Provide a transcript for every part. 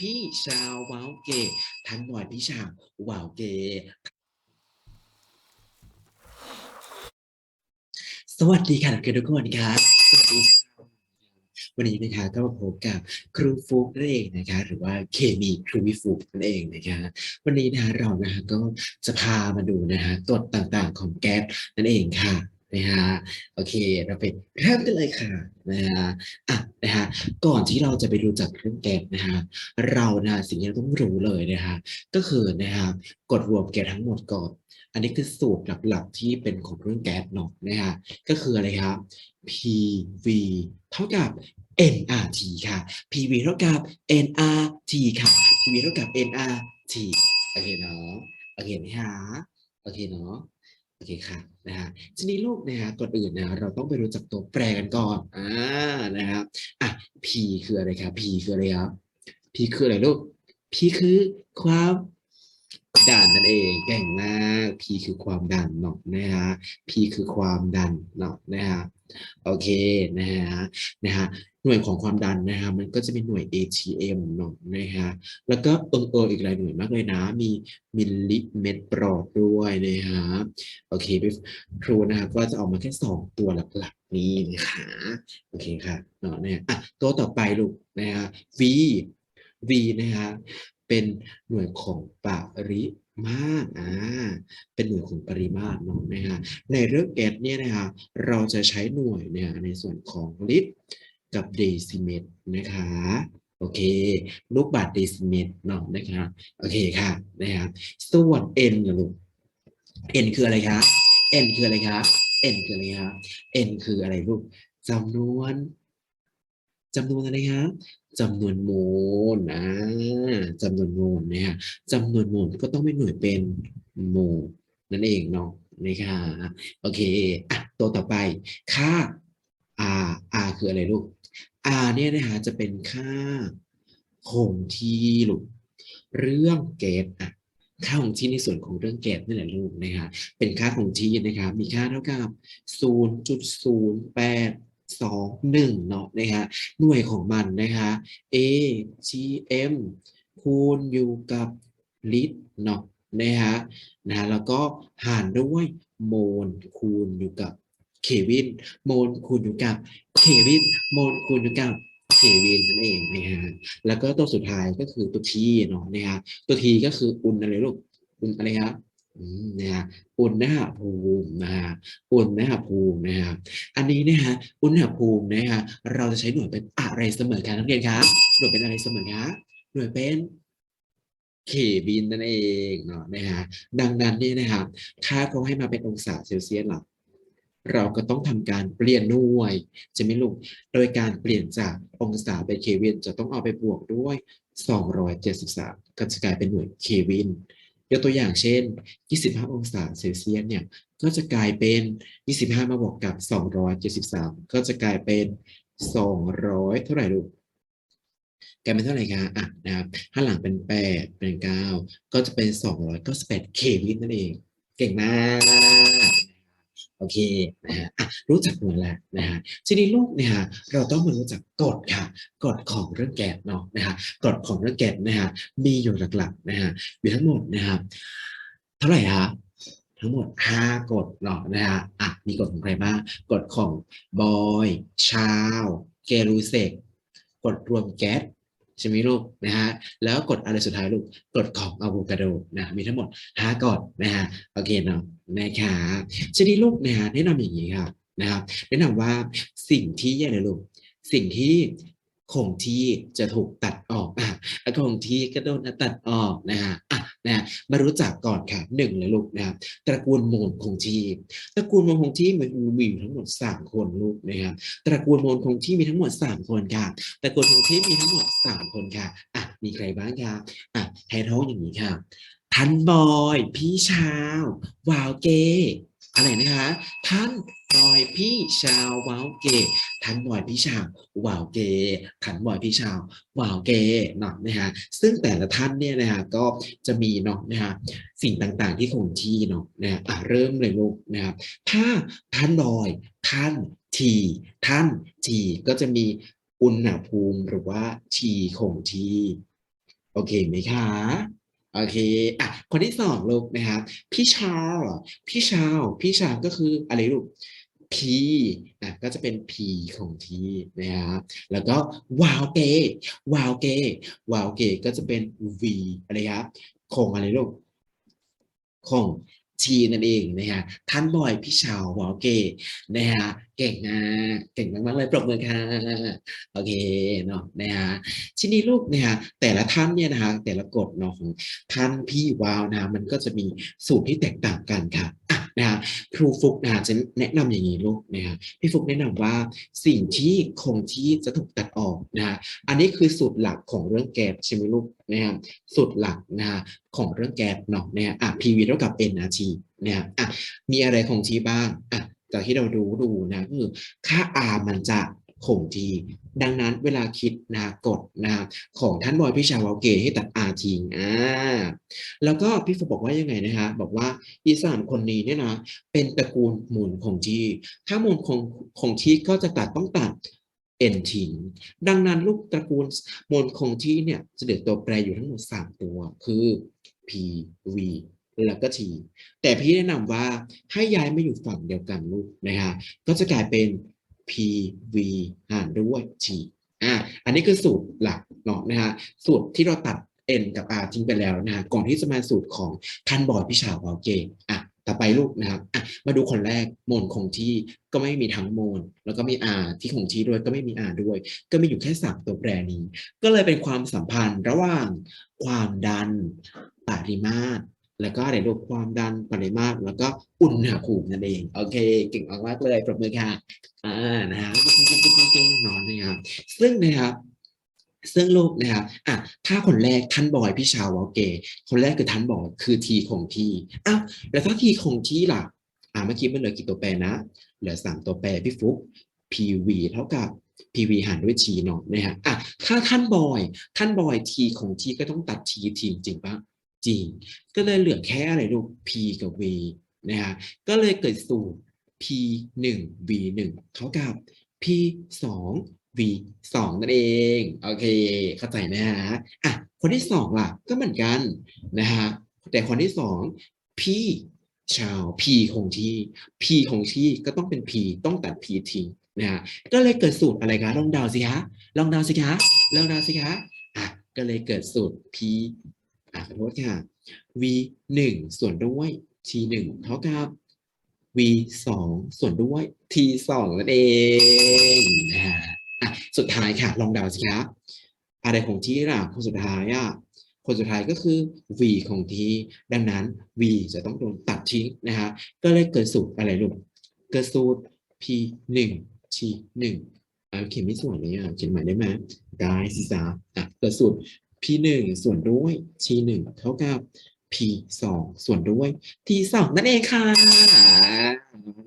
พี่ชาวว้าวเกท่านบอยพี่ชาวว้าวเกสวัสดีค่ะนักเรียนทุกคนครับสวัสดีครับวันนี้นะคะก็มาพบกับครูฟุกนั่นเองนะคะ หรือว่าเคมีครูวิฟุกนั่นเองนะคะ วันนี้นะคะเรานะคะก็จะพามาดูนะคะกฎต่างๆของแก๊สนั่นเองค่ะ นะฮะโอเค เราไปเริ่มกันเลยค่ะนะฮะอะนะฮะก่อนที่เราจะไปรู้จักเรื่องแก๊สนะฮะเรานะสิ่งที่เราต้องรู้เลยนะคะก็คือนะฮะกฎรวมแก๊สทั้งหมดก่อน อันนี้คือสูตรหลักๆที่เป็นของเรื่องแก๊สเนาะนะฮะก็คืออะไรครับ PV เท่ากับ nRT ค่ะ PV เท่ากับ nRT ค่ะ PV เท่ากับ nRT โอเคเนาะโอเคไหมฮะโอเคเนาะ โอเคค่ะนะฮะทีนี้ลูกนะฮะก่อนอื่นนะ เราต้องไปรู้จักตัวแปรกันก่อนอ่านะครับอะ P คืออะไรครับ P คืออะไรครับ P คืออะไรลูก P คือความดันนั่นเองเก่งมาก P คือความดันเนาะนะฮะ P คือความดันเนาะนะฮะโอเคนะฮะนะฮะหน่วยของความดันนะฮะมันก็จะเป็นหน่วย ATM เนาะนะฮะแล้วก็เอิงเอออีกหลายหน่วยมากเลยนะ มีมิลลิเมตรปรอดด้วยนะฮะโอเคครูนะครับก็จะเอามาแค่สองตัวหลักๆนี้นะคะโอเคค่ะเนาะนะฮะอะตัวต่อไปลูกนะฮะ V V นะฮะเป็นหน่วยของปริ มาตรอ่าเป็นหน่วยของปริมาตรเนาะนะฮะในเรื่องแก๊สเนี่ยนะฮะเราจะใช้หน่วยเนี่ยในส่วนของลิตรกับเดซิเมตรนะคะโอเค ลูกบาทเดซิเมตรเนาะนะคะโอเคค่ะนะครับส่วน n นะลูก n คืออะไรคะ n คืออะไรคะ n คืออะไรคะ n คืออะไรลูกจำนวน จำนวนอะไรคะจำนวนโมลอ่าจำนวนโมลนะฮะจำนวนโมลก็ต้องเป็นหน่วยเป็นโมลนั่นเองเนาะนะคะโอเคอะตัวต่อไปค่า r r คืออะไรลูก r เนี่ยนะฮะจะเป็นค่าคงที่ลูกเรื่องเกตอะค่าคงที่ในส่วนของเรื่องเกตนี่แหละลูกนะคะเป็นค่าคงที่นะครับมีค่าเท่ากับ 0.08 สองหนึ่งเนาะนะฮะหน่วยของมันนะคะ A G M คูณอยู่กับลิตรเนาะนะฮะนะฮะแล้วก็หารด้วยโมลคูณอยู่กับเควินโมลคูณอยู่กับเควินโมลคูณอยู่กับเควินนั่นเองนะฮะแล้วก็ตัวสุดท้ายก็คือตัวทีเนาะนะฮะตัวทีก็คืออุณอะไรลูกอุณอะไรครับ นะฮะอุณหภูมินะฮะอุณหภูมินะฮะอันนี้นะฮะอุณหภูมินะฮะเราจะใช้หน่วยเป็นอะไรเสมอคะนักเรียนครับหน่วยเป็นอะไรเสมอคะหน่วยเป็นเคบินนั่นเองเนาะนะฮะดังนั้นเนี่ยนะครับถ้าเขาให้มาเป็นองศาเซลเซียสหรอเราก็ต้องทำการเปลี่ยนหน่วยจะไม่ลูกโดยการเปลี่ยนจากองศาเป็นเควินจะต้องเอาไปบวกด้วย 273 ก็จะกลายเป็นหน่วยเควิน ยกตัวอย่างเช่น 25 องศาเซลเซียสเนี่ยก็จะกลายเป็น 25 มาบวกกับ 273 ก็จะกลายเป็น 200 เท่าไหร่ลูกกลายเป็นเท่าไหร่คะอะนะครับถ้าหลังเป็น 8 เป็น 9 ก็จะเป็น 298 เควินนั่นเอง เก่งมาก โอเคนะฮะอะรู้จักหน่วยแล้วนะฮะทีนี้ลูกเนี่ยฮะเราต้องมารู้จักกฎค่ะกฎของเรื่องแก๊สเนาะนะฮะกฎของเรื่องแก๊สนะฮะมีอยู่หลักๆนะฮะมีทั้งหมดนะครับเท่าไหร่ฮะทั้งหมด 5 กฎเนาะนะฮะอะมีกฎของใครบ้างกฎของบอยชาวเกรูเซกกฎรวมแก๊ส ใช่ไหมลูกนะฮะแล้วกดอะไรสุดท้ายลูกกดของอะโวคาโดนะมีทั้งหมด5กดนะฮะโอเคเนาะนะครับทีนี้ลูกนะฮะแนะนำอย่างนี้ครับนะครับแนะนำว่าสิ่งที่แย่เลยลูกสิ่งที่ คงที่จะถูกตัดออกอะคงที่ก็โดนตัดออกนะฮะอะนะฮะมารู้จักก่อนค่ะหนึ่งเลยลูกนะครับตระกูลโมลคงที่ตระกูลโมลคงที่มันมีอยู่ทั้งหมดสามคนลูกนะครับตระกูลโมลคงที่มีทั้งหมดสามคนค่ะตระกูลคงที่มีทั้งหมดสามคนค่ะอะมีใครบ้างคะอะให้ท้องอย่างนี้ค่ะท่านบอย พี่ชาว วาวเก อะไรนะคะท่านบอยพี่ชาววาวเกท่านบอยพี่ชาววาวเกท่านบอยพี่ชาววาวเกเนาะนะฮะซึ่งแต่ละท่านเนี่ยนะฮะก็จะมีเนาะนะฮะสิ่งต่างๆที่คงที่เนาะนะฮะอะเริ่มเลยลูกนะครับถ้าท่านบอยท่านทีท่านทีก็จะมีอุณหภูมิหรือว่าทีคงที่โอเคไหมคะ โอเค อะ คนที่สองลูกนะครับ พี่ชาวเหรอ พี่ชาว พี่ชาวก็คืออะไรลูก P อะก็จะเป็น P ของทีนะครับแล้วก็วาวเกวาวเกวาวเกก็จะเป็น V อะไรครับของอะไรลูกของ ชีนั่นเองนะฮะท่านบอยพี่ชาววาวเกนะฮะเก่งนะเก่งมากๆเลยปรบมือค่ะโอเคเนาะนะฮะทีนี้ลูกนะฮะแต่ละท่านเนี่ยนะฮะแต่ละกฎเนาะของท่านพี่วาวนะมันก็จะมีสูตรที่แตกต่างกันค่ะ นะคะครูฟุกนะจะแนะนำอย่างนี้ลูกนะฮะพี่ฟุกแนะนำว่าสิ่งที่คงที่จะถูกตัดออกนะฮะอันนี้คือสูตรหลักของเรื่องแกบใช่ไหมลูกนะฮะสูตรหลักนะฮะของเรื่องแก๊สเนาะนะฮะอะ PV เท่ากับ NRT นะฮะอะมีอะไรคงที่บ้างอะจากที่เราดูดูนะก็คือค่า R มันจะ คงที่ ดังนั้นเวลาคิดนะกฎนะของท่านบอยพี่ชาวาเกให้ตัด R ทิ้งอ่าแล้วก็พี่ฝบอกว่ายังไงนะฮะบอกว่าอีสานคนนี้เนี่ยนะเป็นตระกูลมูลคงที่ ถ้ามูลคงคงที่ก็จะตัดต้องตัด N ทิ้งดังนั้นลูกตระกูลมวลคงที่เนี่ยจะเหลือตัวแปรอยู่ทั้งหมด 3 ตัว คือ P V แล้วก็ T แต่พี่แนะนำว่าให้ย้ายมาอยู่ฝั่งเดียวกันลูกนะฮะก็จะกลายเป็น P V หารด้วย T อะอันนี้คือสูตรหลักเนาะนะฮะสูตรที่เราตัด N กับ R ทิ้งไปแล้วนะฮะก่อนที่จะมาสูตรของท่านบอยพิชาววอลเกตอะต่อไปลูกนะครับอะมาดูคนแรกโมลคงที่ก็ไม่มีทั้งโมลแล้วก็มี R ที่คงที่ด้วยก็ไม่มี R ด้วย ก็มีอยู่แค่สามตัวแปรนี้ ก็เลยเป็นความสัมพันธ์ระหว่างความดันปริมาตร แล้วก็อะไรรูปความดันปริมาตรแล้วก็อุณหภูมินั่นเอง โอเค เก่งมากๆเลยปรบมือค่ะอ่านะฮะนอนนะครับซึ่งนะครับซึ่งลูกนะครับอะถ้าคนแรกท่านบอยพี่ชาววอลเกคนแรกคือท่านบอยคือทีคงทีอ้าวแล้วถ้าทีคงทีล่ะอ่าเมื่อกี้มันเหลือกี่ตัวแปรนะ เหลือสามตัวแปรพี่ฟุก PV เท่ากับ PV หารด้วย T เนาะนะฮะอะถ้าท่านบอย ท่านบอย T ของ T ก็ต้องตัด T ทีจริงปะ จริงก็เลยเหลือแค่อะไรลูก P กับ V นะฮะก็เลยเกิดสูตร P 1 V 1เท่ากับ P 2 V 2นั่นเอง โอเค เข้าใจนะฮะอะคนที่สองล่ะ ก็เหมือนกันนะฮะแต่คนที่สอง P ชาว P คงที่ P คงที่ก็ต้องเป็น P ต้องตัด P ทิ้งนะฮะก็เลยเกิดสูตรอะไรคะลองเดาสิคะลองเดาสิคะลองเดาสิคะอะก็เลยเกิดสูตร p ขอโทษค่ะ V 1ส่วนด้วย T 1เท่ากับ V 2ส่วนด้วย T 2นั่นเองนะฮะอะสุดท้ายค่ะ ลองเดาสิคะอะไรของที่ล่ะคนสุดท้ายอะคนสุดท้ายก็คือ v ของทีดังนั้น v จะต้องโดนตัดทิ้งนะฮะก็เลยเกิดสูตรอะไรลูกเกิดสูตร p 1 t 1เขียนไม่สวยเลยอะเขียนใหม่ได้ไหมได้สิจ้าอะเกิดสูตร p 1ส่วนด้วย t 1เท่ากับ p 2ส่วนด้วย t 2นั่นเองค่ะ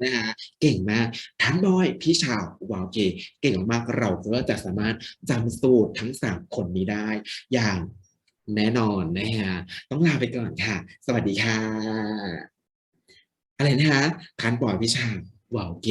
นะฮะเก่งมากท่านบอยพี่ชาววาวเกเก่งมากเราก็จะสามารถจำสูตรทั้ง 3 คนนี้ได้ อย่างแน่นอนนะฮะต้องลาไปก่อนค่ะ สวัสดีค่ะ อะไรนะฮะท่านบอยพี่ชาววาวเก